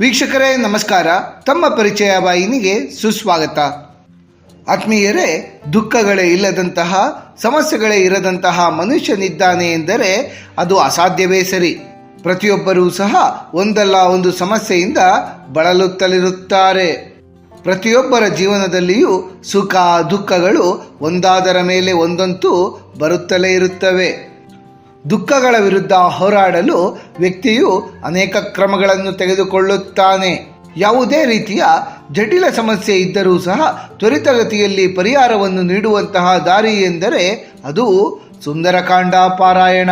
ವೀಕ್ಷಕರೇ, ನಮಸ್ಕಾರ. ತಮ್ಮ ಪರಿಚಯ ವಾಹಿನಿಗೆ ಸುಸ್ವಾಗತ. ಆತ್ಮೀಯರೇ, ದುಃಖಗಳೇ ಇಲ್ಲದಂತಹ, ಸಮಸ್ಯೆಗಳೇ ಇರದಂತಹ ಮನುಷ್ಯನಿದ್ದಾನೆ ಎಂದರೆ ಅದು ಅಸಾಧ್ಯವೇ ಸರಿ. ಪ್ರತಿಯೊಬ್ಬರೂ ಸಹ ಒಂದಲ್ಲ ಒಂದು ಸಮಸ್ಯೆಯಿಂದ ಬಳಲುತ್ತಲಿರುತ್ತಾರೆ. ಪ್ರತಿಯೊಬ್ಬರ ಜೀವನದಲ್ಲಿಯೂ ಸುಖ, ದುಃಖಗಳು ಒಂದಾದರ ಮೇಲೆ ಒಂದಂತೂ ಬರುತ್ತಲೇ ಇರುತ್ತವೆ. ದುಃಖಗಳ ವಿರುದ್ಧ ಹೋರಾಡಲು ವ್ಯಕ್ತಿಯು ಅನೇಕ ಕ್ರಮಗಳನ್ನು ತೆಗೆದುಕೊಳ್ಳುತ್ತಾನೆ. ಯಾವುದೇ ರೀತಿಯ ಜಟಿಲ ಸಮಸ್ಯೆ ಇದ್ದರೂ ಸಹ ತ್ವರಿತಗತಿಯಲ್ಲಿ ಪರಿಹಾರವನ್ನು ನೀಡುವಂತಹ ದಾರಿ ಎಂದರೆ ಅದು ಸುಂದರಕಾಂಡ ಪಾರಾಯಣ.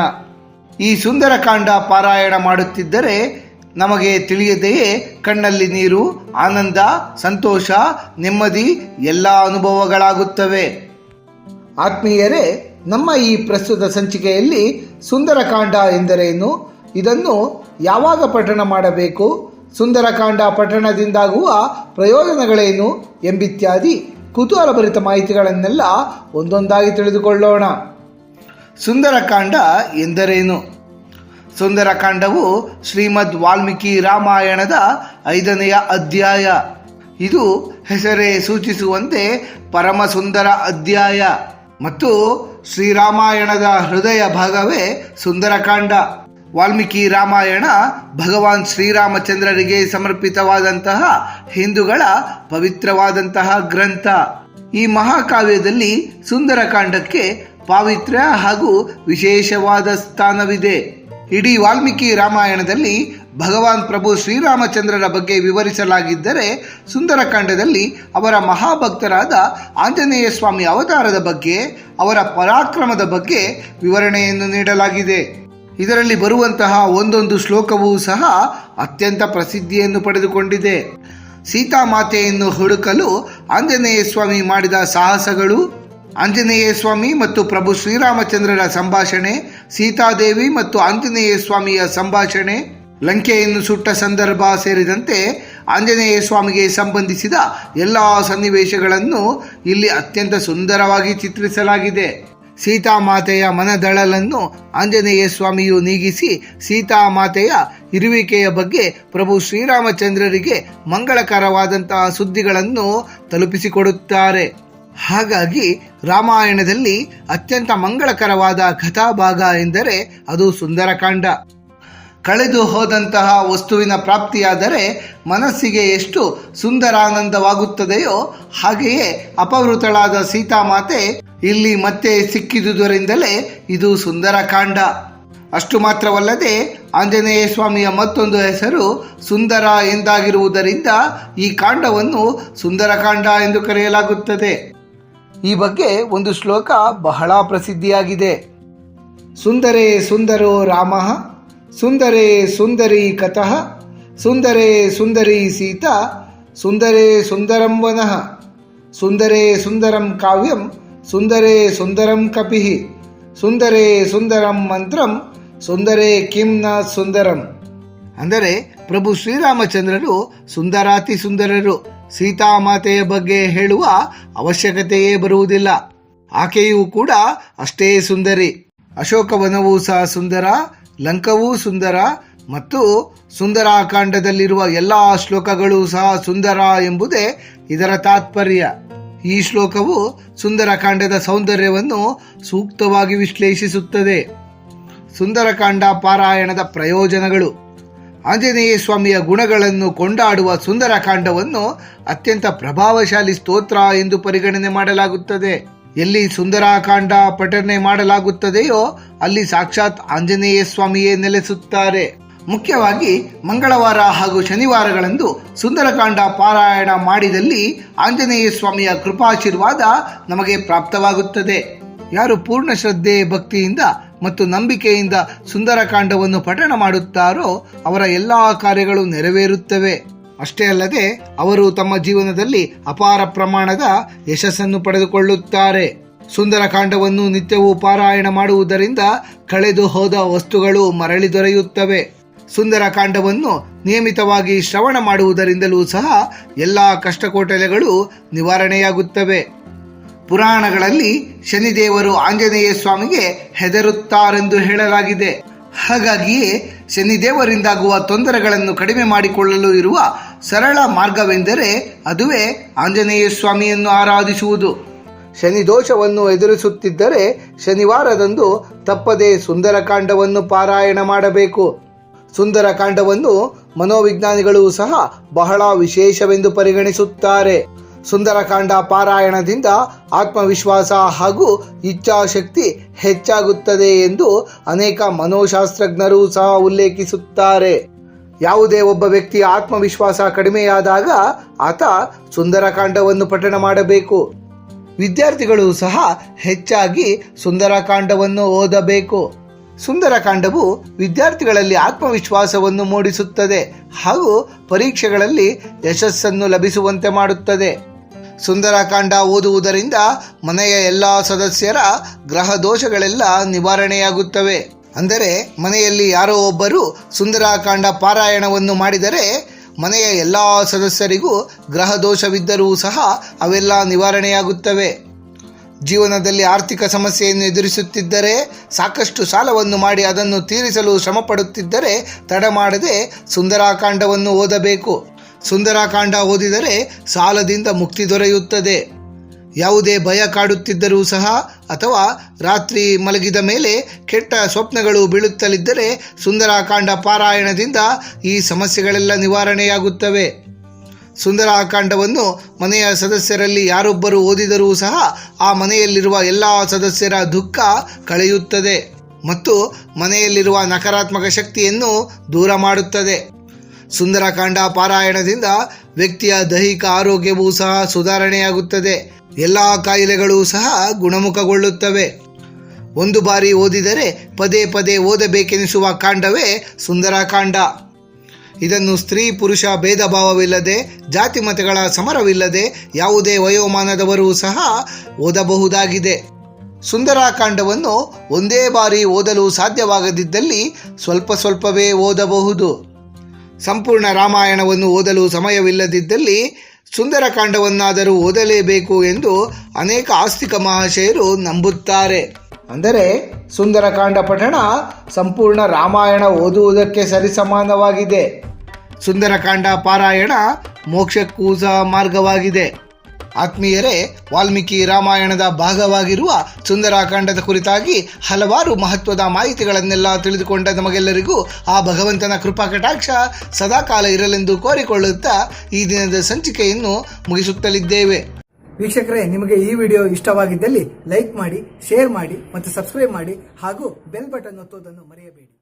ಈ ಸುಂದರಕಾಂಡ ಪಾರಾಯಣ ಮಾಡುತ್ತಿದ್ದರೆ ನಮಗೆ ತಿಳಿಯದೆಯೇ ಕಣ್ಣಲ್ಲಿ ನೀರು, ಆನಂದ, ಸಂತೋಷ, ನೆಮ್ಮದಿ, ಎಲ್ಲ ಅನುಭವಗಳಾಗುತ್ತವೆ. ಆತ್ಮೀಯರೇ ನಮ್ಮ ಈ ಪ್ರಸ್ತುತ ಸಂಚಿಕೆಯಲ್ಲಿ ಸುಂದರಕಾಂಡ ಎಂದರೇನು? ಇದನ್ನು ಯಾವಾಗ ಪಠಣ ಮಾಡಬೇಕು? ಸುಂದರಕಾಂಡ ಪಠಣದಿಂದಾಗುವ ಪ್ರಯೋಜನಗಳೇನು? ಎಂಬಿತ್ಯಾದಿ ಕುತೂಹಲಭರಿತ ಮಾಹಿತಿಗಳನ್ನೆಲ್ಲ ಒಂದೊಂದಾಗಿ ತಿಳಿದುಕೊಳ್ಳೋಣ. ಸುಂದರಕಾಂಡ ಎಂದರೇನು? ಸುಂದರಕಾಂಡವು ಶ್ರೀಮದ್ ವಾಲ್ಮೀಕಿ ರಾಮಾಯಣದ ಐದನೆಯ ಅಧ್ಯಾಯ. ಇದು ಹೆಸರೇ ಸೂಚಿಸುವಂತೆ ಪರಮ ಸುಂದರ ಅಧ್ಯಾಯ. ಮತ್ತು ಶ್ರೀರಾಮಾಯಣದ ಹೃದಯ ಭಾಗವೇ ಸುಂದರಕಾಂಡ. ವಾಲ್ಮೀಕಿ ರಾಮಾಯಣ ಭಗವಾನ್ ಶ್ರೀರಾಮಚಂದ್ರರಿಗೆ ಸಮರ್ಪಿತವಾದಂತಹ ಹಿಂದೂಗಳ ಪವಿತ್ರವಾದಂತಹ ಗ್ರಂಥ. ಈ ಮಹಾಕಾವ್ಯದಲ್ಲಿ ಸುಂದರಕಾಂಡಕ್ಕೆ ಪಾವಿತ್ರ್ಯ ಹಾಗೂ ವಿಶೇಷವಾದ ಸ್ಥಾನವಿದೆ. ಇಡೀ ವಾಲ್ಮೀಕಿ ರಾಮಾಯಣದಲ್ಲಿ ಭಗವಾನ್ ಪ್ರಭು ಶ್ರೀರಾಮಚಂದ್ರರ ಬಗ್ಗೆ ವಿವರಿಸಲಾಗಿದ್ದರೆ ಸುಂದರಕಾಂಡದಲ್ಲಿ ಅವರ ಮಹಾಭಕ್ತರಾದ ಆಂಜನೇಯ ಸ್ವಾಮಿ ಅವತಾರದ ಬಗ್ಗೆ, ಅವರ ಪರಾಕ್ರಮದ ಬಗ್ಗೆ ವಿವರಣೆಯನ್ನು ನೀಡಲಾಗಿದೆ. ಇದರಲ್ಲಿ ಬರುವಂತಹ ಒಂದೊಂದು ಶ್ಲೋಕವೂ ಸಹ ಅತ್ಯಂತ ಪ್ರಸಿದ್ಧಿಯನ್ನು ಪಡೆದುಕೊಂಡಿದೆ. ಸೀತಾಮಾತೆಯನ್ನು ಹುಡುಕಲು ಆಂಜನೇಯ ಸ್ವಾಮಿ ಮಾಡಿದ ಸಾಹಸಗಳು, ಆಂಜನೇಯ ಸ್ವಾಮಿ ಮತ್ತು ಪ್ರಭು ಶ್ರೀರಾಮಚಂದ್ರರ ಸಂಭಾಷಣೆ ಸೀತಾದೇವಿ ಮತ್ತು ಆಂಜನೇಯ ಸ್ವಾಮಿಯ ಸಂಭಾಷಣೆ, ಲಂಕೆಯನ್ನು ಸುಟ್ಟ ಸಂದರ್ಭ ಸೇರಿದಂತೆ ಆಂಜನೇಯ ಸ್ವಾಮಿಗೆ ಸಂಬಂಧಿಸಿದ ಎಲ್ಲ ಸನ್ನಿವೇಶಗಳನ್ನು ಇಲ್ಲಿ ಅತ್ಯಂತ ಸುಂದರವಾಗಿ ಚಿತ್ರಿಸಲಾಗಿದೆ. ಸೀತಾಮಾತೆಯ ಮನದಳಲನ್ನು ಆಂಜನೇಯ ಸ್ವಾಮಿಯು ನೀಗಿಸಿ ಸೀತಾಮಾತೆಯ ಇರುವಿಕೆಯ ಬಗ್ಗೆ ಪ್ರಭು ಶ್ರೀರಾಮಚಂದ್ರರಿಗೆ ಮಂಗಳಕರವಾದಂತಹ ಸುದ್ದಿಗಳನ್ನು ತಲುಪಿಸಿಕೊಡುತ್ತಾರೆ. ಹಾಗಾಗಿ ರಾಮಾಯಣದಲ್ಲಿ ಅತ್ಯಂತ ಮಂಗಳಕರವಾದ ಕಥಾಭಾಗ ಎಂದರೆ ಅದು ಸುಂದರಕಾಂಡ. ಕಳೆದು ಹೋದಂತಹ ವಸ್ತುವಿನ ಪ್ರಾಪ್ತಿಯಾದರೆ ಮನಸ್ಸಿಗೆ ಎಷ್ಟು ಸುಂದರಾನಂದವಾಗುತ್ತದೆಯೋ ಹಾಗೆಯೇ ಅಪವೃತಳಾದ ಸೀತಾಮಾತೆ ಇಲ್ಲಿ ಮತ್ತೆ ಸಿಕ್ಕಿದುದರಿಂದಲೇ ಇದು ಸುಂದರಕಾಂಡ. ಅಷ್ಟು ಮಾತ್ರವಲ್ಲದೆ ಆಂಜನೇಯ ಸ್ವಾಮಿಯ ಮತ್ತೊಂದು ಹೆಸರು ಸುಂದರ ಎಂದಾಗಿರುವುದರಿಂದ ಈ ಕಾಂಡವನ್ನು ಸುಂದರಕಾಂಡ ಎಂದು ಕರೆಯಲಾಗುತ್ತದೆ. ಈ ಬಗ್ಗೆ ಒಂದು ಶ್ಲೋಕ ಬಹಳ ಪ್ರಸಿದ್ಧಿಯಾಗಿದೆ. ಸುಂದರೇ ಸುಂದರೋ ರಾಮ, ಸುಂದರೇ ಸುಂದರಿ ಕತಃ ಸುಂದರೇ ಸುಂದರಿ ಸೀತಾ, ಸುಂದರೇ ಸುಂದರಂ ವನಃ, ಸುಂದರೇ ಸುಂದರಂ ಕಾವ್ಯಂ, ಸುಂದರೇ ಸುಂದರಂ ಕಪಿ, ಸುಂದರೇ ಸುಂದರಂ ಮಂತ್ರಂ, ಸುಂದರೇ ಕಿಂ ನ ಸುಂದರಂ. ಅಂದರೆ ಪ್ರಭು ಶ್ರೀರಾಮಚಂದ್ರರು ಸುಂದರಾತಿ ಸುಂದರರು. ಸೀತಾಮಾತೆಯ ಬಗ್ಗೆ ಹೇಳುವ ಅವಶ್ಯಕತೆಯೇ ಬರುವುದಿಲ್ಲ. ಆಕೆಯೂ ಕೂಡ ಅಷ್ಟೇ ಸುಂದರಿ. ಅಶೋಕವನವೂ ಸಹ ಸುಂದರ, ಲಂಕವೂ ಸುಂದರ ಮತ್ತು ಸುಂದರಾಕಾಂಡದಲ್ಲಿರುವ ಎಲ್ಲ ಶ್ಲೋಕಗಳು ಸಹ ಸುಂದರ ಎಂಬುದೇ ಇದರ ತಾತ್ಪರ್ಯ. ಈ ಶ್ಲೋಕವು ಸುಂದರಕಾಂಡದ ಸೌಂದರ್ಯವನ್ನು ಸೂಕ್ತವಾಗಿ ವಿಶ್ಲೇಷಿಸುತ್ತದೆ. ಸುಂದರಕಾಂಡ ಪಾರಾಯಣದ ಪ್ರಯೋಜನಗಳು. ಆಂಜನೇಯ ಸ್ವಾಮಿಯ ಗುಣಗಳನ್ನು ಕೊಂಡಾಡುವ ಸುಂದರಕಾಂಡವನ್ನು ಅತ್ಯಂತ ಪ್ರಭಾವಶಾಲಿ ಸ್ತೋತ್ರ ಎಂದು ಪರಿಗಣನೆ ಮಾಡಲಾಗುತ್ತದೆ. ಎಲ್ಲಿ ಸುಂದರಕಾಂಡ ಪಠನೆ ಮಾಡಲಾಗುತ್ತದೆಯೋ ಅಲ್ಲಿ ಸಾಕ್ಷಾತ್ ಆಂಜನೇಯ ಸ್ವಾಮಿಯೇ ನೆಲೆಸುತ್ತಾರೆ. ಮುಖ್ಯವಾಗಿ ಮಂಗಳವಾರ ಹಾಗೂ ಶನಿವಾರಗಳಂದು ಸುಂದರಕಾಂಡ ಪಾರಾಯಣ ಮಾಡಿದಲ್ಲಿ ಆಂಜನೇಯ ಸ್ವಾಮಿಯ ಕೃಪಾಶೀರ್ವಾದ ನಮಗೆ ಪ್ರಾಪ್ತವಾಗುತ್ತದೆ. ಯಾರು ಪೂರ್ಣ ಶ್ರದ್ಧೆ ಭಕ್ತಿಯಿಂದ ಮತ್ತು ನಂಬಿಕೆಯಿಂದ ಸುಂದರಕಾಂಡವನ್ನು ಪಠಣ ಮಾಡುತ್ತಾರೋ ಅವರ ಎಲ್ಲಾ ಕಾರ್ಯಗಳು ನೆರವೇರುತ್ತವೆ. ಅಷ್ಟೇ ಅಲ್ಲದೆ ಅವರು ತಮ್ಮ ಜೀವನದಲ್ಲಿ ಅಪಾರ ಪ್ರಮಾಣದ ಯಶಸ್ಸನ್ನು ಪಡೆದುಕೊಳ್ಳುತ್ತಾರೆ. ಸುಂದರಕಾಂಡವನ್ನು ನಿತ್ಯವೂ ಪಾರಾಯಣ ಮಾಡುವುದರಿಂದ ಕಳೆದು ಹೋದ ವಸ್ತುಗಳು ಮರಳಿ ದೊರೆಯುತ್ತವೆ. ಸುಂದರಕಾಂಡವನ್ನು ನಿಯಮಿತವಾಗಿ ಶ್ರವಣ ಮಾಡುವುದರಿಂದಲೂ ಸಹ ಎಲ್ಲ ಕಷ್ಟಕೋಟಲೆಗಳು ನಿವಾರಣೆಯಾಗುತ್ತವೆ. ಪುರಾಣಗಳಲ್ಲಿ ಶನಿದೇವರು ಆಂಜನೇಯ ಸ್ವಾಮಿಗೆ ಹೆದರುತ್ತಾರೆಂದು ಹೇಳಲಾಗಿದೆ. ಹಾಗಾಗಿಯೇ ಶನಿದೇವರಿಂದಾಗುವ ತೊಂದರೆಗಳನ್ನು ಕಡಿಮೆ ಮಾಡಿಕೊಳ್ಳಲು ಇರುವ ಸರಳ ಮಾರ್ಗವೆಂದರೆ ಅದುವೇ ಆಂಜನೇಯ ಸ್ವಾಮಿಯನ್ನು ಆರಾಧಿಸುವುದು. ಶನಿ ದೋಷವನ್ನು ಎದುರಿಸುತ್ತಿದ್ದರೆ ಶನಿವಾರದಂದು ತಪ್ಪದೆ ಸುಂದರಕಾಂಡವನ್ನು ಪಾರಾಯಣ ಮಾಡಬೇಕು. ಸುಂದರಕಾಂಡವನ್ನು ಮನೋವಿಜ್ಞಾನಿಗಳು ಸಹ ಬಹಳ ವಿಶೇಷವೆಂದು ಪರಿಗಣಿಸುತ್ತಾರೆ. ಸುಂದರಕಾಂಡ ಪಾರಾಯಣದಿಂದ ಆತ್ಮವಿಶ್ವಾಸ ಹಾಗೂ ಇಚ್ಛಾಶಕ್ತಿ ಹೆಚ್ಚಾಗುತ್ತದೆ ಎಂದು ಅನೇಕ ಮನೋಶಾಸ್ತ್ರಜ್ಞರು ಸಹ ಉಲ್ಲೇಖಿಸುತ್ತಾರೆ. ಯಾವುದೇ ಒಬ್ಬ ವ್ಯಕ್ತಿಯ ಆತ್ಮವಿಶ್ವಾಸ ಕಡಿಮೆಯಾದಾಗ ಆತ ಸುಂದರಕಾಂಡವನ್ನು ಪಠಣ ಮಾಡಬೇಕು. ವಿದ್ಯಾರ್ಥಿಗಳು ಸಹ ಹೆಚ್ಚಾಗಿ ಸುಂದರಕಾಂಡವನ್ನು ಓದಬೇಕು. ಸುಂದರಕಾಂಡವು ವಿದ್ಯಾರ್ಥಿಗಳಲ್ಲಿ ಆತ್ಮವಿಶ್ವಾಸವನ್ನು ಮೂಡಿಸುತ್ತದೆ ಹಾಗೂ ಪರೀಕ್ಷೆಗಳಲ್ಲಿ ಯಶಸ್ಸನ್ನು ಲಭಿಸುವಂತೆ ಮಾಡುತ್ತದೆ. ಸುಂದರಕಾಂಡ ಓದುವುದರಿಂದ ಮನೆಯ ಎಲ್ಲ ಸದಸ್ಯರ ಗ್ರಹ ದೋಷಗಳೆಲ್ಲ ನಿವಾರಣೆಯಾಗುತ್ತವೆ. ಅಂದರೆ ಮನೆಯಲ್ಲಿ ಯಾರೋ ಒಬ್ಬರು ಸುಂದರಕಾಂಡ ಪಾರಾಯಣವನ್ನು ಮಾಡಿದರೆ ಮನೆಯ ಎಲ್ಲ ಸದಸ್ಯರಿಗೂ ಗ್ರಹ ದೋಷವಿದ್ದರೂ ಸಹ ಅವೆಲ್ಲ ನಿವಾರಣೆಯಾಗುತ್ತವೆ. ಜೀವನದಲ್ಲಿ ಆರ್ಥಿಕ ಸಮಸ್ಯೆಯನ್ನು ಎದುರಿಸುತ್ತಿದ್ದರೆ, ಸಾಕಷ್ಟು ಸಾಲವನ್ನು ಮಾಡಿ ಅದನ್ನು ತೀರಿಸಲು ಶ್ರಮಪಡುತ್ತಿದ್ದರೆ ತಡ ಮಾಡದೆ ಸುಂದರಾಕಾಂಡವನ್ನು ಓದಬೇಕು. ಸುಂದರಾಕಾಂಡ ಓದಿದರೆ ಸಾಲದಿಂದ ಮುಕ್ತಿ ದೊರೆಯುತ್ತದೆ. ಯಾವುದೇ ಭಯ ಕಾಡುತ್ತಿದ್ದರೂ ಸಹ ಅಥವಾ ರಾತ್ರಿ ಮಲಗಿದ ಮೇಲೆ ಕೆಟ್ಟ ಸ್ವಪ್ನಗಳು ಬೀಳುತ್ತಲಿದ್ದರೆ ಸುಂದರಾಕಾಂಡ ಪಾರಾಯಣದಿಂದ ಈ ಸಮಸ್ಯೆಗಳೆಲ್ಲ ನಿವಾರಣೆಯಾಗುತ್ತವೆ. ಸುಂದರಾಕಾಂಡವನ್ನು ಮನೆಯ ಸದಸ್ಯರಲ್ಲಿ ಯಾರೊಬ್ಬರು ಓದಿದರೂ ಸಹ ಆ ಮನೆಯಲ್ಲಿರುವ ಎಲ್ಲ ಸದಸ್ಯರ ದುಃಖ ಕಳೆಯುತ್ತದೆ ಮತ್ತು ಮನೆಯಲ್ಲಿರುವ ನಕಾರಾತ್ಮಕ ಶಕ್ತಿಯನ್ನು ದೂರ ಮಾಡುತ್ತದೆ. ಸುಂದರಕಾಂಡ ಪಾರಾಯಣದಿಂದ ವ್ಯಕ್ತಿಯ ದೈಹಿಕ ಆರೋಗ್ಯವೂ ಸಹ ಸುಧಾರಣೆಯಾಗುತ್ತದೆ. ಎಲ್ಲ ಕಾಯಿಲೆಗಳು ಸಹ ಗುಣಮುಖಗೊಳ್ಳುತ್ತವೆ. ಒಂದು ಬಾರಿ ಓದಿದರೆ ಪದೇ ಪದೇ ಓದಬೇಕೆನಿಸುವ ಕಾಂಡವೇ ಸುಂದರಕಾಂಡ. ಇದನ್ನು ಸ್ತ್ರೀ ಪುರುಷ ಭೇದ ಭಾವವಿಲ್ಲದೆ ಜಾತಿ ಮತಗಳ ಸಮರವಿಲ್ಲದೆ ಯಾವುದೇ ವಯೋಮಾನದವರೂ ಸಹ ಓದಬಹುದಾಗಿದೆ. ಸುಂದರಾಕಾಂಡವನ್ನು ಒಂದೇ ಬಾರಿ ಓದಲು ಸಾಧ್ಯವಾಗದಿದ್ದಲ್ಲಿ ಸ್ವಲ್ಪ ಸ್ವಲ್ಪವೇ ಓದಬಹುದು. ಸಂಪೂರ್ಣ ರಾಮಾಯಣವನ್ನು ಓದಲು ಸಮಯವಿಲ್ಲದಿದ್ದಲ್ಲಿ ಸುಂದರಕಾಂಡವನ್ನಾದರೂ ಓದಲೇಬೇಕು ಎಂದು ಅನೇಕ ಆಸ್ತಿಕ ಮಹಾಶಯರು ನಂಬುತ್ತಾರೆ. ಅಂದರೆ ಸುಂದರಕಾಂಡ ಪಠಣ ಸಂಪೂರ್ಣ ರಾಮಾಯಣ ಓದುವುದಕ್ಕೆ ಸರಿಸಮಾನವಾಗಿದೆ. ಸುಂದರಕಾಂಡ ಪಾರಾಯಣ ಮೋಕ್ಷಕ್ಕೂ ಸಹ ಮಾರ್ಗವಾಗಿದೆ. ಆತ್ಮೀಯರೇ, ವಾಲ್ಮೀಕಿ ರಾಮಾಯಣದ ಭಾಗವಾಗಿರುವ ಸುಂದರಾಕಾಂಡದ ಕುರಿತಾಗಿ ಹಲವಾರು ಮಹತ್ವದ ಮಾಹಿತಿಗಳನ್ನೆಲ್ಲ ತಿಳಿದುಕೊಂಡ ನಮಗೆಲ್ಲರಿಗೂ ಆ ಭಗವಂತನ ಕೃಪಾ ಕಟಾಕ್ಷ ಸದಾಕಾಲ ಇರಲೆಂದು ಕೋರಿಕೊಳ್ಳುತ್ತಾ ಈ ದಿನದ ಸಂಚಿಕೆಯನ್ನು ಮುಗಿಸುತ್ತಲಿದ್ದೇವೆ. ವೀಕ್ಷಕರೇ, ನಿಮಗೆ ಈ ವಿಡಿಯೋ ಇಷ್ಟವಾಗಿದ್ದಲ್ಲಿ ಲೈಕ್ ಮಾಡಿ, ಶೇರ್ ಮಾಡಿ ಮತ್ತು ಸಬ್ಸ್ಕ್ರೈಬ್ ಮಾಡಿ ಹಾಗೂ ಬೆಲ್ ಬಟನ್ ಒತ್ತುವುದನ್ನು ಮರೆಯಬೇಡಿ.